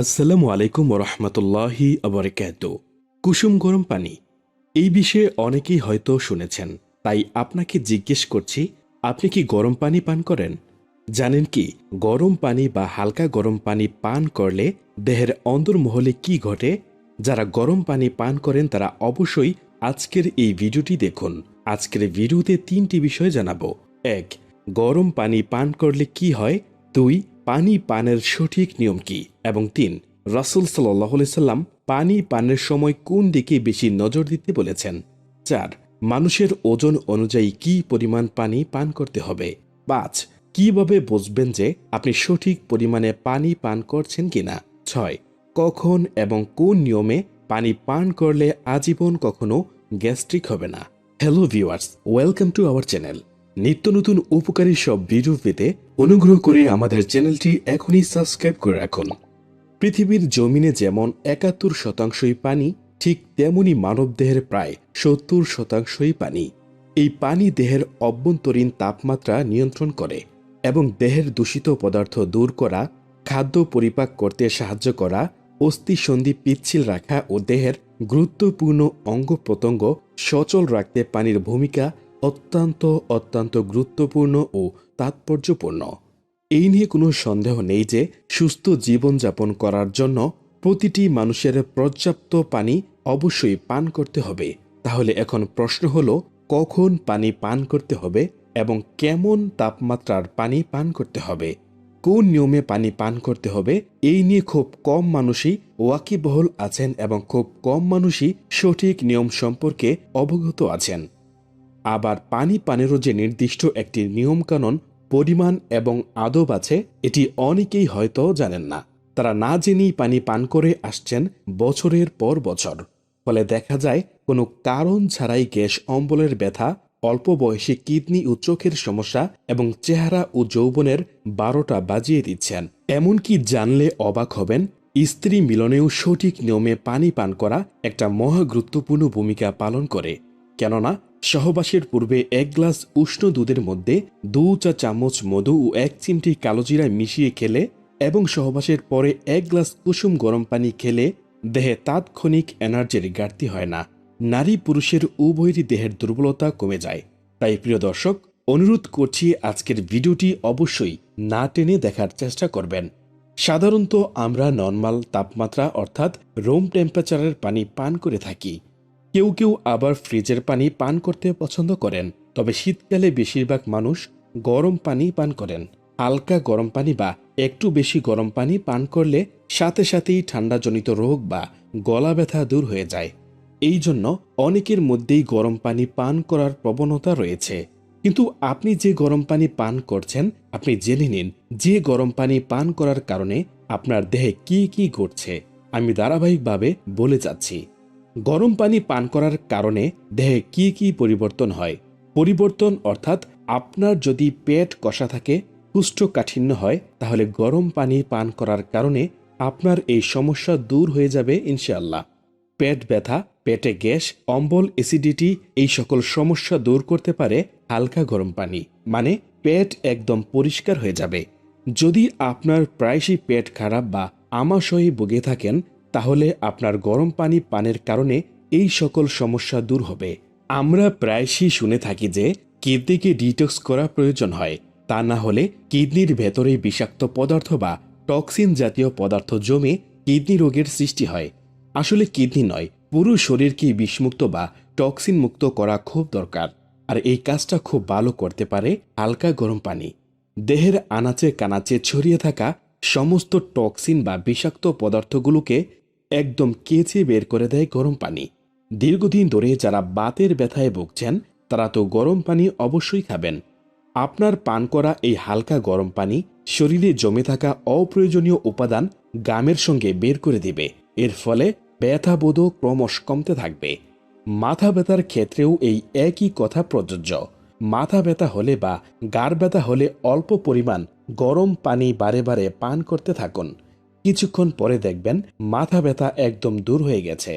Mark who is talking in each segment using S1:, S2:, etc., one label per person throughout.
S1: আসসালামু আলাইকুম রহমতুল্লাহি আবরকাত। কুসুম গরম পানি। এই বিষয়ে অনেকেই হয়তো শুনেছেন, তাই আপনাকে জিজ্ঞেস করছি, আপনি কি গরম পানি পান করেন? জানেন কি, গরম পানি বা হালকা গরম পানি পান করলে দেহের অন্দরমহলে কি ঘটে? যারা গরম পানি পান করেন তারা অবশ্যই আজকের এই ভিডিওটি দেখুন। আজকের ভিডিওতে তিনটি বিষয় জানাব। এক, গরম পানি পান করলে কি হয়? দুই পানি পানের সঠিক নিয়ম কি? এবং তিন, রাসুল সাল্লাহ সাল্লাম পানি পানের সময় কোন দিকে বেশি নজর দিতে বলেছেন? চার, মানুষের ওজন অনুযায়ী কি পরিমাণ পানি পান করতে হবে? পাঁচ, কীভাবে বুঝবেন যে আপনি সঠিক পরিমাণে পানি পান করছেন কিনা? ছয়, কখন এবং কোন নিয়মে পানি পান করলে আজীবন কখনো গ্যাস্ট্রিক হবে না? Hello viewers welcome to our channel নিত্য নতুন উপকারী সব ভিডিও পেতে অনুগ্রহ করে আমাদের চ্যানেলটি এখনই সাবস্ক্রাইব করে রাখুন। পৃথিবীর জমিনে যেমন একাত্তর শতাংশই পানি, ঠিক তেমনি মানবদেহের প্রায় সত্তর শতাংশই পানি। এই পানি দেহের অভ্যন্তরীণ তাপমাত্রা নিয়ন্ত্রণ করে এবং দেহের দূষিত পদার্থ দূর করা, খাদ্য পরিপাক করতে সাহায্য করা অস্থিসন্ধি পিচ্ছিল রাখা ও দেহের গুরুত্বপূর্ণ অঙ্গ প্রত্যঙ্গ সচল রাখতে পানির ভূমিকা অত্যন্ত অত্যন্ত গুরুত্বপূর্ণ ও তাৎপর্যপূর্ণ। এই নিয়ে কোনো সন্দেহ নেই যে, সুস্থ জীবনযাপন করার জন্য প্রতিটি মানুষের পর্যাপ্ত পানি অবশ্যই পান করতে হবে। তাহলে এখন প্রশ্ন হলো, কখন পানি পান করতে হবে এবং কেমন তাপমাত্রার পানি পান করতে হবে? কোন নিয়মে পানি পান করতে হবে? এই নিয়ে খুব কম মানুষই ওয়াকিবহল আছেন এবং খুব কম মানুষই সঠিক নিয়ম সম্পর্কে অবগত আছেন। আবার পানি পানেরও যে নির্দিষ্ট একটি নিয়মকানুন, পরিমাণ এবং আদব আছে, এটি অনেকেই হয়তো জানেন না। তারা না জেনেই পানি পান করে আসছেন বছরের পর বছর। ফলে দেখা যায়, কোনো কারণ ছাড়াই গ্যাস অম্বলের ব্যথা, অল্প বয়সে কিডনি ও চোখের সমস্যা এবং চেহারা ও যৌবনের বারোটা বাজিয়ে দিচ্ছেন। এমনকি জানলে অবাক হবেন, স্ত্রী মিলনেও সঠিক নিয়মে পানি পান করা একটা মহা গুরুত্বপূর্ণ ভূমিকা পালন করে। কেননা সহবাসের পূর্বে এক গ্লাস উষ্ণ দুধের মধ্যে দু চা চামচ মধু ও এক চিমটি কালোজিরা মিশিয়ে খেলে এবং সহবাসের পরে এক গ্লাস কুসুম গরম পানি খেলে দেহে তাৎক্ষণিক এনার্জির ঘাটতি হয় না। নারী পুরুষের উভয়েরই দেহের দুর্বলতা কমে যায়। তাই প্রিয় দর্শক, অনুরোধ করছি আজকের ভিডিওটি অবশ্যই না টেনে দেখার চেষ্টা করবেন। সাধারণত আমরা নর্মাল তাপমাত্রা অর্থাৎ রুম টেম্পারেচারের পানি পান করে থাকি। কেউ কেউ আবার ফ্রিজের পানি পান করতে পছন্দ করেন, তবে শীতকালে বেশিরভাগ মানুষ গরম পানি পান করেন। হালকা গরম পানি বা একটু বেশি গরম পানি পান করলে সাথে সাথেই ঠান্ডাজনিত রোগ বা গলা ব্যথা দূর হয়ে যায়। এই জন্য অনেকের মধ্যেই গরম পানি পান করার প্রবণতা রয়েছে। কিন্তু আপনি যে গরম পানি পান করছেন, আপনি জেনে নিন যে গরম পানি পান করার কারণে আপনার দেহে কি কি ঘটছে। আমি ধারাবাহিকভাবে বলে যাচ্ছি। গরম পানি পান করার কারণে দেহে কি কি পরিবর্তন হয়? পরিবর্তন অর্থাৎ আপনার যদি পেট কষা থাকে, কুষ্ঠকাঠিন্য হয়, তাহলে গরম পানি পান করার কারণে আপনার এই সমস্যা দূর হয়ে যাবে ইনশাআল্লাহ। পেট ব্যথা, পেটে গ্যাস, অম্বল, অ্যাসিডিটি এই সকল সমস্যা দূর করতে পারে হালকা গরম পানি। মানে পেট একদম পরিষ্কার হয়ে যাবে। যদি আপনার প্রায়শই পেট খারাপ বা আমাশয়ে ভুগে থাকেন তাহলে আপনার গরম পানি পানের কারণে এই সকল সমস্যা দূর হবে। আমরা প্রায়শই শুনে থাকি যে কিডনিকে ডিটক্স করা প্রয়োজন হয়। তা না হলে কিডনির ভেতরে বিষাক্ত পদার্থ বা টক্সিন জাতীয় পদার্থ জমে কিডনি রোগের সৃষ্টি হয়। আসলে কিডনি নয়, পুরো শরীরকে বিষমুক্ত বা টক্সিন মুক্ত করা খুব দরকার। আর এই কাজটা খুব ভালো করতে পারে হালকা গরম পানি। দেহের আনাচে কানাচে ছড়িয়ে থাকা সমস্ত টক্সিন বা বিষাক্ত পদার্থগুলোকে একদম কেচে বের করে দেয় গরম পানি। দীর্ঘদিন ধরে যারা বাতের ব্যথায় ভুগছেন, তারা তো গরম পানি অবশ্যই খাবেন। আপনার পান করা এই হালকা গরম পানি শরীরে জমে থাকা অপ্রয়োজনীয় উপাদান গামের সঙ্গে বের করে দিবে। এর ফলে ব্যথা বোধও ক্রমশ কমতে থাকবে। মাথা ব্যথার ক্ষেত্রেও এই একই কথা প্রযোজ্য। মাথা ব্যথা হলে বা গার ব্যথা হলে অল্প পরিমাণ গরম পানি বারে বারে পান করতে থাকুন। কিছুক্ষণ পরে দেখবেন মাথা ব্যথা একদম দূর হয়ে গেছে।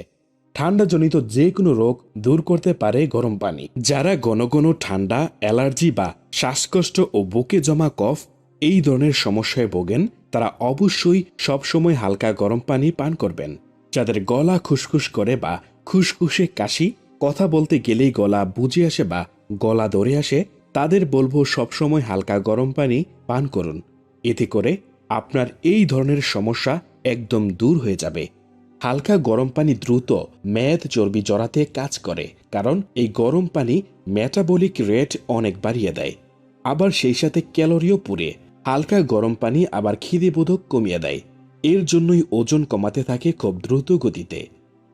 S1: ঠান্ডাজনিত যে কোনো রোগ দূর করতে পারে গরম পানি। যারা ঘন ঘন ঠান্ডা, অ্যালার্জি বা শ্বাসকষ্ট ও বুকে জমা কফ এই ধরনের সমস্যায় ভোগেন, তারা অবশ্যই সবসময় হালকা গরম পানি পান করবেন। যাদের গলা খুসখুস করে বা খুসখুসে কাশি, কথা বলতে গেলেই গলা বুঝে আসে বা গলা ধরে আসে, তাদের বলব সবসময় হালকা গরম পানি পান করুন। এতে করে আপনার এই ধরনের সমস্যা একদম দূর হয়ে যাবে। হালকা গরম পানি দ্রুত মেদ চর্বি জড়াতে কাজ করে, কারণ এই গরম পানি মেটাবলিক রেট অনেক বাড়িয়ে দেয়। আবার সেই সাথে ক্যালোরিও পুড়ে, হালকা গরম পানি আবার খিদেবোধক কমিয়ে দেয়। এর জন্যই ওজন কমাতে থাকে খুব দ্রুত গতিতে।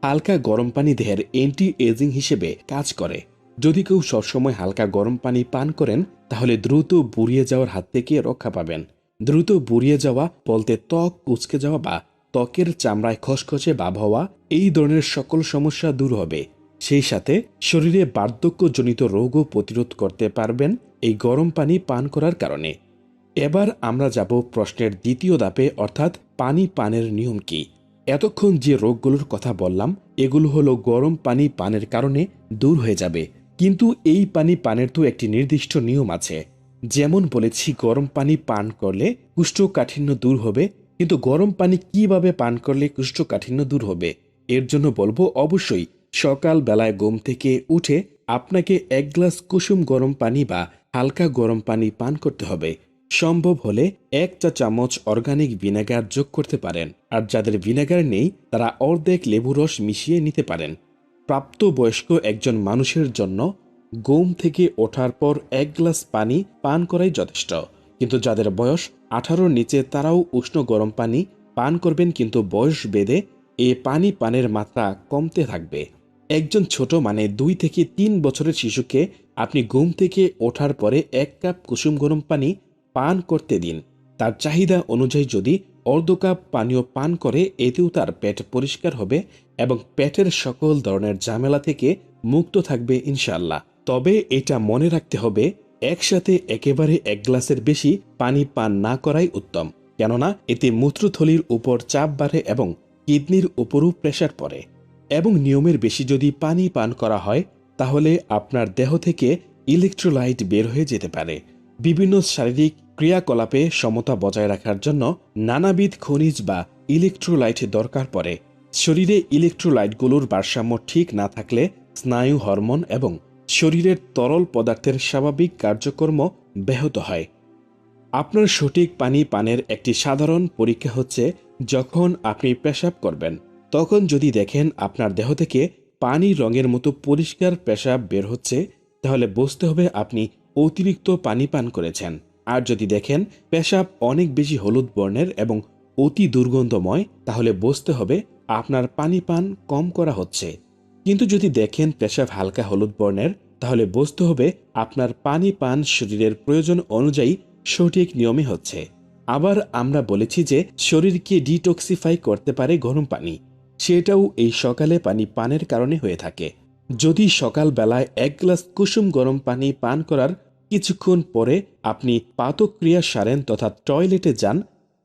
S1: হালকা গরম পানি দেহের অ্যান্টি এজিং হিসেবে কাজ করে। যদি কেউ সবসময় হালকা গরম পানি পান করেন, তাহলে দ্রুত বুড়িয়ে যাওয়ার হাত থেকে রক্ষা পাবেন। দ্রুত বুড়িয়ে যাওয়া, বলতে ত্বক কুচকে যাওয়া বা ত্বকের চামড়ায় খসখসে ভাব হওয়া এই ধরনের সকল সমস্যা দূর হবে। সেই সাথে শরীরে বার্ধক্যজনিত রোগও প্রতিরোধ করতে পারবেন এই গরম পানি পান করার কারণে। এবার আমরা যাব প্রশ্নের দ্বিতীয় ধাপে, অর্থাৎ পানি পানের নিয়ম কি? এতক্ষণ যে রোগগুলোর কথা বললাম, এগুলো হলো গরম পানি পানের কারণে দূর হয়ে যাবে। কিন্তু এই পানি পানের তো একটি নির্দিষ্ট নিয়ম আছে। যেমন বলেছি, গরম পানি পান করলে কুষ্ঠকাঠিন্য দূর হবে, কিন্তু গরম পানি কীভাবে পান করলে কুষ্ঠকাঠিন্য দূর হবে? এর জন্য বলব, অবশ্যই সকাল বেলায় ঘুম থেকে উঠে আপনাকে এক গ্লাস কুসুম গরম পানি বা হালকা গরম পানি পান করতে হবে। সম্ভব হলে এক চা চামচ অর্গানিক ভিনেগার যোগ করতে পারেন। আর যাদের ভিনেগার নেই, তারা অর্ধেক লেবু রস মিশিয়ে নিতে পারেন। প্রাপ্তবয়স্ক একজন মানুষের জন্য ঘুম থেকে ওঠার পর এক গ্লাস পানি পান করাই যথেষ্ট। কিন্তু যাদের বয়স আঠারোর নিচে তারাও উষ্ণ গরম পানি পান করবেন, কিন্তু বয়স বেদে এ পানি পানের মাত্রা কমতে থাকবে। একজন ছোট মানে দুই থেকে তিন বছরের শিশুকে আপনি ঘুম থেকে ওঠার পরে এক কাপ কুসুম গরম পানি পান করতে দিন। তার চাহিদা অনুযায়ী যদি অর্ধ কাপ পানীয় পান করে, এতেও তার পেট পরিষ্কার হবে এবং পেটের সকল ধরনের ঝামেলা থেকে মুক্ত থাকবে ইনশাল্লাহ তবে এটা মনে রাখতে হবে, একসাথে একেবারে এক গ্লাসের বেশি পানি পান না করাই উত্তম। কেননা, এতে মূত্রথলির উপর চাপ বাড়ে এবং কিডনির উপরও প্রেশার পড়ে। এবং নিয়মের বেশি যদি পানি পান করা হয়, তাহলে আপনার দেহ থেকে ইলেকট্রোলাইট বের হয়ে যেতে পারে। বিভিন্ন শারীরিক ক্রিয়াকলাপে সমতা বজায় রাখার জন্য নানাবিধ খনিজ বা ইলেকট্রোলাইট দরকার পড়ে। শরীরে ইলেকট্রোলাইটগুলোর ভারসাম্য ঠিক না থাকলে স্নায়ু হরমোন এবং শরীরের তরল পদার্থের স্বাভাবিক কার্যকর্ম ব্যাহত হয়। আপনার সঠিক পানি পানের একটি সাধারণ পরীক্ষা হচ্ছে যখন আপনি পেশাব করবেন। তখন যদি দেখেন আপনার দেহ থেকে পানি রঙের মতো পরিষ্কার পেশাব বের হচ্ছে, তাহলে বুঝতে হবে আপনি অতিরিক্ত পানি পান করেছেন। আর যদি দেখেন পেশাব অনেক বেশি হলুদ বর্ণের এবং অতি দুর্গন্ধময়, তাহলে বুঝতে হবে আপনার পানি পান কম করা হচ্ছে। কিন্তু যদি দেখেন পেশাব হালকা হলুদ বর্ণের, তাহলে বুঝতে হবে আপনার পানি পান শরীরের প্রয়োজন অনুযায়ী সঠিক নিয়মে হচ্ছে। আবার আমরা বলেছি যে শরীরকে ডিটক্সিফাই করতে পারে গরম পানি। সেটাও এই সকালে পানি পানের কারণে হয়ে থাকে। যদি সকাল বেলায় এক গ্লাস কুসুম গরম পানি পান করার কিছুক্ষণ পরে আপনি পাতক্রিয়া সারেন তথা টয়লেটে যান,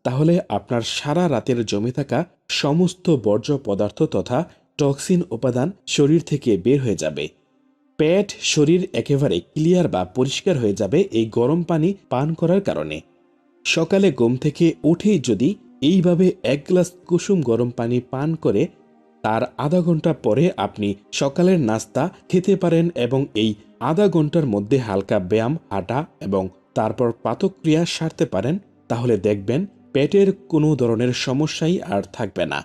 S1: তাহলে আপনার সারা রাতের জমে থাকা সমস্ত বর্জ্য পদার্থ তথা টক্সিন উপাদান শরীর থেকে বের হয়ে যাবে। পেট শরীর একেবারে ক্লিয়ার বা পরিষ্কার হয়ে যাবে এই গরম পানি পান করার কারণে। সকালে ঘুম থেকে উঠেই যদি এইভাবে এক গ্লাস কুসুম গরম পানি পান করে, তার আধা ঘণ্টা পরে আপনি সকালের নাস্তা খেতে পারেন এবং এই আধা ঘণ্টার মধ্যে হালকা ব্যায়াম, হাঁটা এবং তারপর পাতক্রিয়া সারতে পারেন, তাহলে দেখবেন পেটের কোনো ধরনের সমস্যাই আর থাকবে না।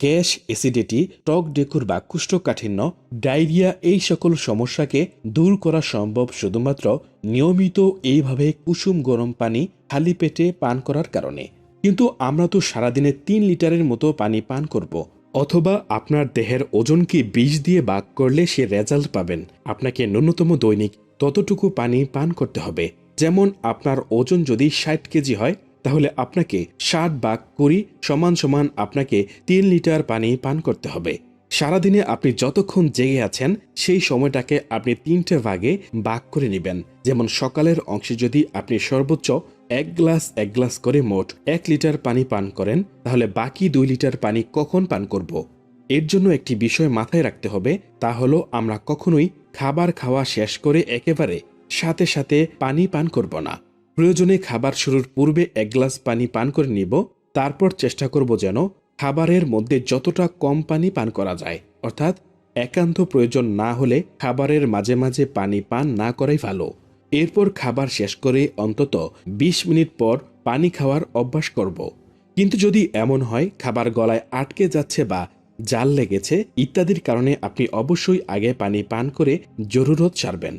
S1: গ্যাস অ্যাসিডিটি টক ডেকুর বা কুষ্ঠকাঠিন্য, ডায়রিয়া এই সকল সমস্যাকে দূর করা সম্ভব শুধুমাত্র নিয়মিত এইভাবে কুসুম গরম পানি খালি পেটে পান করার কারণে। কিন্তু আমরা তো সারাদিনে তিন লিটারের মতো পানি পান করব। অথবা আপনার দেহের ওজনকে বিষ দিয়ে বাক করলে সে রেজাল্ট পাবেন। আপনাকে ন্যূনতম দৈনিক ততটুকু পানি পান করতে হবে। যেমন আপনার ওজন যদি ষাট কেজি হয় তাহলে আপনাকে ষাট বাঘ করি সমান সমান আপনাকে তিন লিটার পানি পান করতে হবে। সারাদিনে আপনি যতক্ষণ জেগে আছেন, সেই সময়টাকে আপনি তিনটে ভাগে বাক করে নেবেন। যেমন সকালের অংশে যদি আপনি সর্বোচ্চ এক গ্লাস এক গ্লাস করে মোট এক লিটার পানি পান করেন, তাহলে বাকি দুই লিটার পানি কখন পান করব? এর জন্য একটি বিষয় মাথায় রাখতে হবে, তা হলো আমরা কখনোই খাবার খাওয়া শেষ করে একেবারে সাথে সাথে পানি পান করব না। প্রয়োজনে খাবার শুরুর পূর্বে এক গ্লাস পানি পান করে নিব, তারপর চেষ্টা করব যেন খাবারের মধ্যে যতটা কম পানি পান করা যায়। অর্থাৎ, একান্ত প্রয়োজন না হলে খাবারের মাঝে মাঝে পানি পান না করাই ভালো। এরপর খাবার শেষ করে অন্তত ২০ মিনিট পর পানি খাওয়ার অভ্যাস করব। কিন্তু যদি এমন হয়, খাবার গলায় আটকে যাচ্ছে বা জাল লেগেছে ইত্যাদির কারণে আপনি অবশ্যই আগে পানি পান করে জরুরত সারবেন।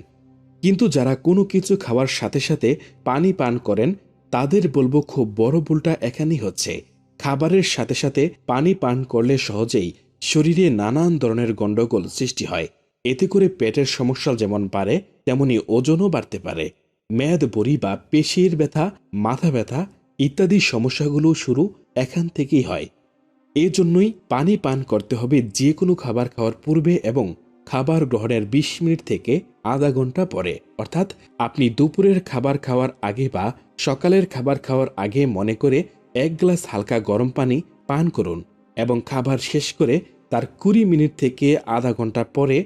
S1: কিন্তু যারা কোনো কিছু খাওয়ার সাথে সাথে পানি পান করেন, তাদের বলব খুব বড় ভুলটা এখানেই হচ্ছে। খাবারের সাথে সাথে পানি পান করলে সহজেই শরীরে নানান ধরনের গণ্ডগোল সৃষ্টি হয়। এতে করে পেটের সমস্যা যেমন বাড়ে, তেমনি ওজনও বাড়তে পারে। মেয়াদ বড়ি বা পেশির ব্যথা, মাথা ব্যথা ইত্যাদি সমস্যাগুলো শুরু এখান থেকেই হয়। এজন্যই পানি পান করতে হবে যে কোনো খাবার খাওয়ার পূর্বে এবং খাবার গ্রহণের ২০ মিনিট থেকে আধা ঘণ্টা পরে। অর্থাৎ আপনি দুপুরের খাবার খাওয়ার আগে বা সকালের খাবার খাওয়ার আগে মনে করে এক গ্লাস হালকা গরম পানি পান করুন এবং খাবার শেষ করে তার কুড়ি মিনিট থেকে আধা ঘণ্টা পরে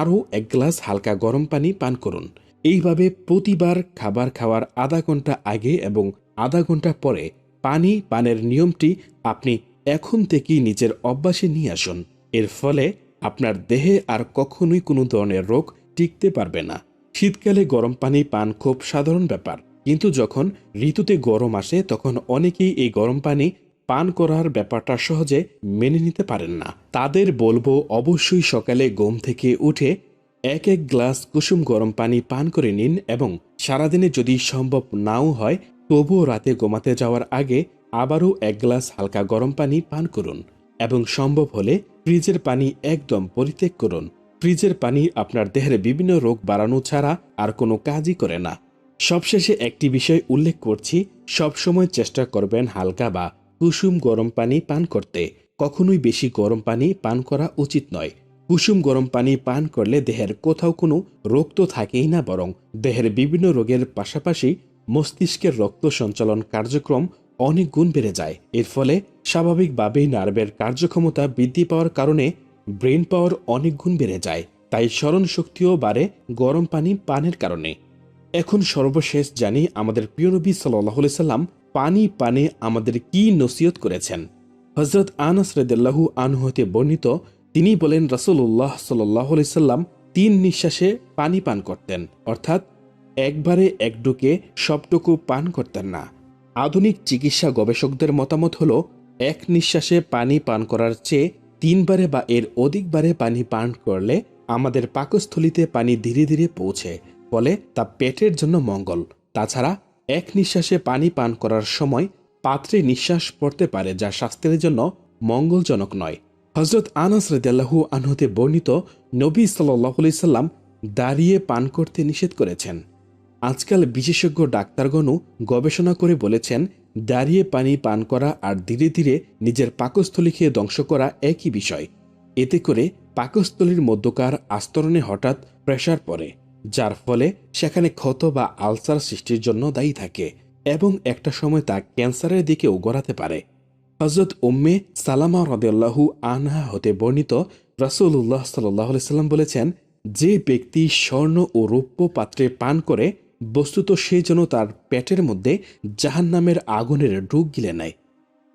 S1: আরও এক গ্লাস হালকা গরম পানি পান করুন। এইভাবে প্রতিবার খাবার খাওয়ার আধা ঘণ্টা আগে এবং আধা ঘণ্টা পরে পানি পানের নিয়মটি আপনি এখন থেকেই নিজের অভ্যাসে নিয়ে আসুন। এর ফলে আপনার দেহে আর কখনোই কোনো ধরনের রোগ টিকতে পারবে না। শীতকালে গরম পানি, পান খুব সাধারণ ব্যাপার। কিন্তু যখন ঋতুতে গরম আসে, তখন অনেকেই এই গরম পানি পান করার ব্যাপারটা সহজে মেনে নিতে পারেন না। তাদের বলব, অবশ্যই সকালে ঘুম থেকে উঠে এক এক গ্লাস কুসুম গরম পানি পান করে নিন এবং সারাদিনে যদি সম্ভব নাও হয়, তবুও রাতে ঘুমাতে যাওয়ার আগে আবারও এক গ্লাস হালকা গরম পানি পান করুন। এবং সম্ভব হলে ফ্রিজের পানি একদম পরিত্যাগ করুন। ফ্রিজের পানি আপনার দেহের বিভিন্ন রোগ বাড়ানো ছাড়া আর কোনো কাজই করে না। সবশেষে একটি বিষয় উল্লেখ করছি, সবসময় চেষ্টা করবেন হালকা বা কুসুম গরম পানি পান করতে। কখনোই বেশি গরম পানি পান করা উচিত নয়। কুসুম গরম পানি পান করলে দেহের কোথাও কোনো রোগ তো থাকেই না বরং দেহের বিভিন্ন রোগের পাশাপাশি মস্তিষ্কের রক্ত সঞ্চালন কার্যক্রম অনেক গুণ বেড়ে যায়। এর ফলে স্বাভাবিকভাবেই নার্ভের কার্যক্ষমতা বৃদ্ধি পাওয়ার কারণে ব্রেন পাওয়ার অনেক গুণ বেড়ে যায়, তাই স্মরণ শক্তিও বাড়ে গরম পানি পানের কারণে। এখন সর্বশেষ জানি আমাদের প্রিয় নবী সাল্লাহ সাল্লাম পানি পানে আমাদের কি নসিহত করেছেন। হজরত আনাস রেদাল্লাহু আনহু হতে বর্ণিত, তিনি বলেন রসুল্লাহ সাল্লাহ সাল্লাম তিন নিঃশ্বাসে পানি পান করতেন, অর্থাৎ একবারে একডুকে সবটুকু পান করতেন না। আধুনিক চিকিৎসা গবেষকদের মতামত হল, এক নিঃশ্বাসে পানি পান করার চেয়ে তিনবারে বা এর অধিকবারে পানি পান করলে আমাদের পাকস্থলিতে পানি ধীরে ধীরে পৌঁছে, ফলে তা পেটের জন্য মঙ্গল। তাছাড়া, এক নিঃশ্বাসে পানি পান করার সময় পাত্রে নিঃশ্বাস পড়তে পারে যা স্বাস্থ্যের জন্য মঙ্গলজনক নয়। হজরত আনাস রদাল্লাহু আনহতে বর্ণিত নবী সাল্লি সাল্লাম দাঁড়িয়ে পান করতে নিষেধ করেছেন। আজকাল বিশেষজ্ঞ ডাক্তারগণও গবেষণা করে বলেছেন, দাঁড়িয়ে পানি পান করা আর ধীরে ধীরে নিজের পাকস্থলী খেয়ে ধ্বংস করা একই বিষয়। এতে করে পাকস্থলীর মধ্যকার আস্তরণে হঠাৎ প্রেশার পড়ে, যার ফলে সেখানে ক্ষত বা আলসার সৃষ্টির জন্য দায়ী থাকে এবং একটা সময় তা ক্যান্সারের দিকেও গড়াতে পারে। হজরত উম্মে সালামা রদাল্লাহু আনহা হতে বর্ণিত রাসুল্লাহ সাল্লাহ সাল্লাম বলেছেন, যে ব্যক্তি স্বর্ণ ও রৌপ্য পাত্রে পান করে বস্তুত সে যেন তার পেটের মধ্যে জাহান নামের আগুনের ডুব গিলে নেয়।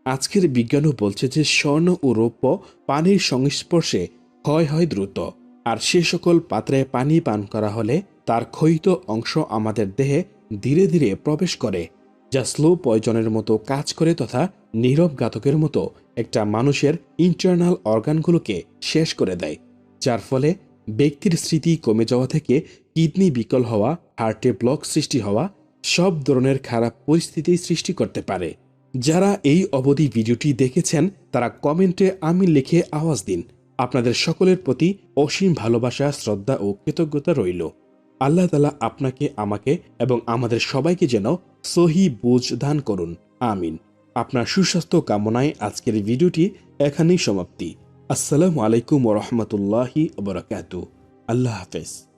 S1: আজকের বিজ্ঞানও বলছে যে স্বর্ণ ও রৌপ্য পানির সংস্পর্শে ক্ষয় হয় দ্রুত, আর সে সকল পাত্রে পানি পান করা হলে তার ক্ষয়িত অংশ আমাদের দেহে ধীরে ধীরে প্রবেশ করে, যা স্লো পয়জনের মতো কাজ করে তথা নীরব ঘাতকের মতো একটা মানুষের ইন্টারনাল অর্গানগুলোকে শেষ করে দেয়, যার ফলে ব্যক্তির স্মৃতি কমে যাওয়া থেকে কিডনি বিকল হওয়া, হার্টে ব্লক সৃষ্টি হওয়া, সব ধরনের খারাপ পরিস্থিতি সৃষ্টি করতে পারে। যারা এই অবধি ভিডিওটি দেখেছেন, তারা কমেন্টে আমি লিখে আওয়াজ দিন। আপনাদের সকলের প্রতি অসীম ভালোবাসা, শ্রদ্ধা ও কৃতজ্ঞতা রইল। আল্লাহ তালা আপনাকে, আমাকে এবং আমাদের সবাইকে যেন সহি বুঝ দান করুন। আমিন। আপনার সুস্বাস্থ্য কামনায় আজকের ভিডিওটি এখানেই সমাপ্তি। আসসালামু আলাইকুম ওরহমতুল্লাহি বরকাত আল্লাহ হাফেজ।